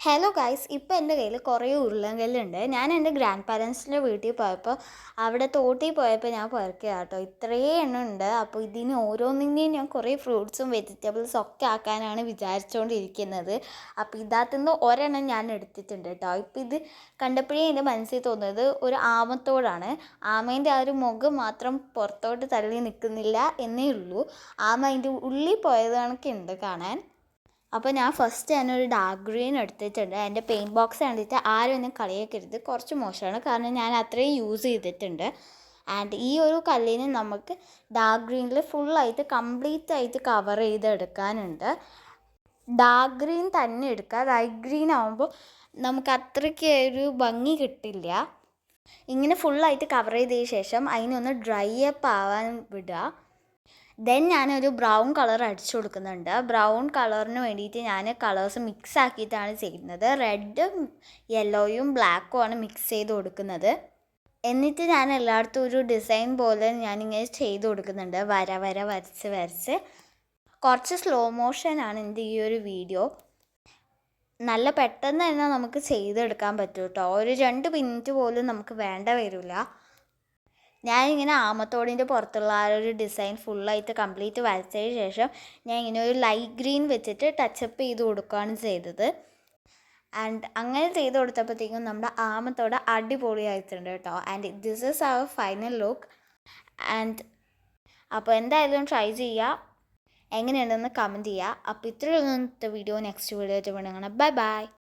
Hello guys ഇപ്പോൾ എന്റെ കയ്യിൽ കുറേ ഉരുളങ്കല്ലുണ്ട് ഞാൻ എന്റെ ഗ്രാൻഡ് പാരൻസിന്റെ വീട്ടിൽ പോയപ്പോൾ അവിടെ തോട്ടിൽ പോയപ്പോൾ ഞാൻ പുറക്കുക കേട്ടോ ഇത്രയും എണ്ണം ഉണ്ട്. അപ്പോൾ ഇതിന് ഓരോന്നിന്റെയും ഞാൻ കുറേ ഫ്രൂട്ട്സും വെജിറ്റബിൾസും ഒക്കെ ആക്കാനാണ് വിചാരിച്ചുകൊണ്ടിരിക്കുന്നത് അപ്പോൾ ഇതിനകത്തുനിന്ന് ഒരെണ്ണം ഞാൻ എടുത്തിട്ടുണ്ട് കേട്ടോ ഇപ്പോൾ ഇത് കണ്ടപ്പോഴേ എന്റെ മനസ്സിൽ തോന്നുന്നത് ഒരു ആമത്തോടാണ്. ആമേന്റെ ആ ഒരു മുഖം മാത്രം പുറത്തോട്ട് തള്ളി നിൽക്കുന്നില്ല എന്നേ ഉള്ളൂ. ആമ അതിന്റെ ഉള്ളിൽ പോയത് കണക്കുണ്ട് കാണാൻ. അപ്പോൾ ഞാൻ ഫസ്റ്റ് തന്നെ ഒരു ഡാർക്ക് ഗ്രീൻ എടുത്തിട്ടുണ്ട്. എന്റെ പെയിന്റ് ബോക്സ് കണ്ടിട്ട് ആരും ഒന്നും കളിയാക്കരുത്. കുറച്ച് മോശമാണ്. കാരണം ഞാൻ അത്രയും യൂസ് ചെയ്തിട്ടുണ്ട്. ആൻഡ് ഈ ഒരു കല്ലിന് നമുക്ക് ഡാർക്ക് ഗ്രീനിൽ ഫുള്ളായിട്ട് കംപ്ലീറ്റ് ആയിട്ട് കവർ ചെയ്തെടുക്കാനുണ്ട്. ഡാർക്ക് ഗ്രീൻ തന്നെ എടുക്കുക. ലൈറ്റ് ഗ്രീൻ ആകുമ്പോൾ നമുക്ക് അത്രയ്ക്ക് ഒരു ഭംഗി കിട്ടില്ല. ഇങ്ങനെ ഫുള്ളായിട്ട് കവർ ചെയ്തതിന് ശേഷം അതിനൊന്ന് ഡ്രൈ അപ്പ് ആവാൻ വിടുക. ദെൻ ഞാനൊരു ബ്രൗൺ കളർ അടിച്ചു കൊടുക്കുന്നുണ്ട്. ബ്രൗൺ കളറിന് വേണ്ടിയിട്ട് ഞാൻ കളേഴ്സ് മിക്സ് ആക്കിയിട്ടാണ് ചെയ്യുന്നത്. റെഡും യെല്ലോയും ബ്ലാക്കും ആണ് മിക്സ് ചെയ്ത് കൊടുക്കുന്നത്. എന്നിട്ട് ഞാൻ എല്ലായിടത്തും ഒരു ഡിസൈൻ പോലെ ഞാനിങ്ങനെ ചെയ്ത് കൊടുക്കുന്നുണ്ട്. വര വര വരച്ച് വരച്ച്. കുറച്ച് സ്ലോ മോഷനാണ് എന്റെ ഈ ഒരു വീഡിയോ നല്ല പെട്ടെന്ന് തന്നെ നമുക്ക് ചെയ്തെടുക്കാൻ പറ്റും കേട്ടോ ഒരു രണ്ട് മിനിറ്റ് പോലും നമുക്ക് വേണ്ട വരില്ല ഞാനിങ്ങനെ ആമത്തോടിന്റെ പുറത്തുള്ള ആ ഒരു ഡിസൈൻ ഫുള്ളായിട്ട് കംപ്ലീറ്റ് വരച്ചതിന് ശേഷം ഞാൻ ഇങ്ങനെ ഒരു ലൈറ്റ് ഗ്രീൻ വെച്ചിട്ട് ടച്ചപ്പ് ചെയ്ത് കൊടുക്കുകയാണ് ചെയ്തത്. ആൻഡ് അങ്ങനെ ചെയ്ത് കൊടുത്തപ്പോഴത്തേക്കും നമ്മുടെ ആമത്തോട് അടിപൊളിയായിട്ടുണ്ട് കേട്ടോ. And this is our final look and അപ്പോൾ എന്തായാലും ട്രൈ ചെയ്യുക. എങ്ങനെയുണ്ടെന്ന് കമന്റ് ചെയ്യുക. അപ്പോൾ ഇത്രയുള്ള വീഡിയോ നെക്സ്റ്റ് വീഡിയോ ആയിട്ട് വേണമെങ്കിൽ ബൈ ബൈ